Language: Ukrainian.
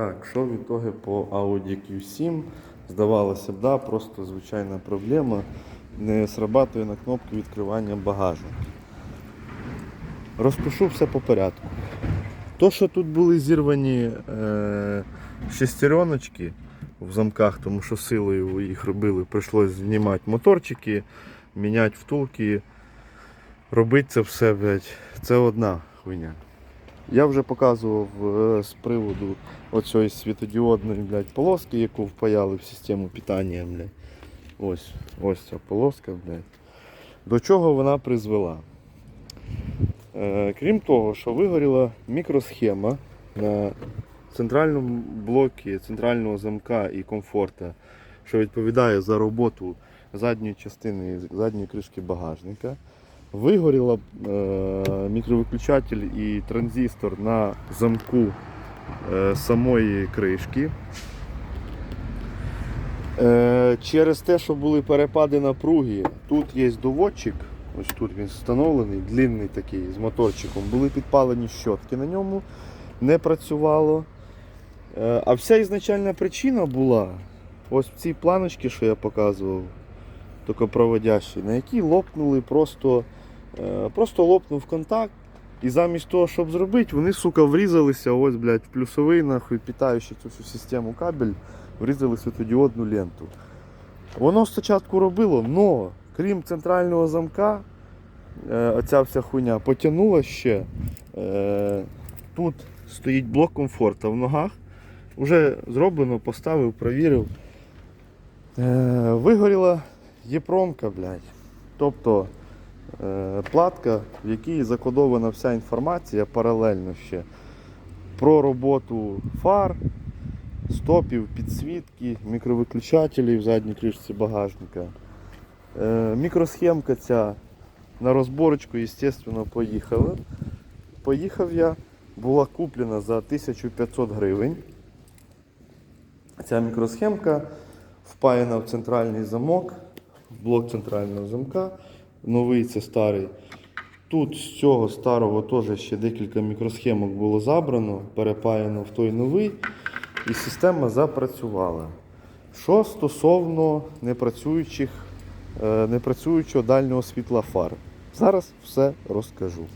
Так, що в ітогі по Audi Q7? Здавалося б, да, просто звичайна проблема. Не срабатує на кнопку відкривання багажника. Розпишу все по порядку. То, що тут були зірвані е, шестереночки в замках, тому що силою їх робили, прийшлось знімати моторчики, міняти втулки. Робити це все, блядь, це одна хуйня. Я вже показував е, з приводу оцієї світодіодної блядь, полоски, яку впаяли в систему питання. Блядь. Ось, ось ця полоска, блядь. До чого вона призвела? Е, крім того, що вигоріла мікросхема на центральному блокі центрального замка і комфорта, що відповідає за роботу задньої частини задньої кришки багажника. Вигоріла е, мікровиключатель і транзистор на замку е, самої кришки. Е, через те, що були перепади напруги, тут є доводчик, ось тут він встановлений, длинний такий з моторчиком, були підпалені щотки на ньому, не працювало. Е, а вся ізначальна причина була ось в цій планочці, що я показував, токопроводящій, на якій лопнули просто, просто лопнув контакт. І замість того, щоб зробити, вони, сука, врізалися ось, блядь, в плюсовий, нахуй, питаючи цю всю систему кабель, врізали світодіодну ленту. Воно спочатку робило, но крім центрального замка, е, оця вся хуйня потягнула ще. Е, тут стоїть блок комфорту в ногах. Уже зроблено, поставив, провірив. Е, вигоріла єпромка, блядь. Тобто е, платка, в якій закодована вся інформація паралельно ще про роботу фар, стопів, підсвітки, мікровиключателів в задній кришці багажника. Е, мікросхемка ця на розборочку, звісно, поїхала. Поїхав я, була куплена за 1500 гривень. Ця мікросхемка впаяна в центральний замок, в блок центрального замка. Новий це старий. Тут з цього старого теж ще декілька мікросхемок було забрано, перепаяно в той новий, і система запрацювала. Що стосовно непрацюючих, е, непрацюючого дальнього світла фар, зараз все розкажу.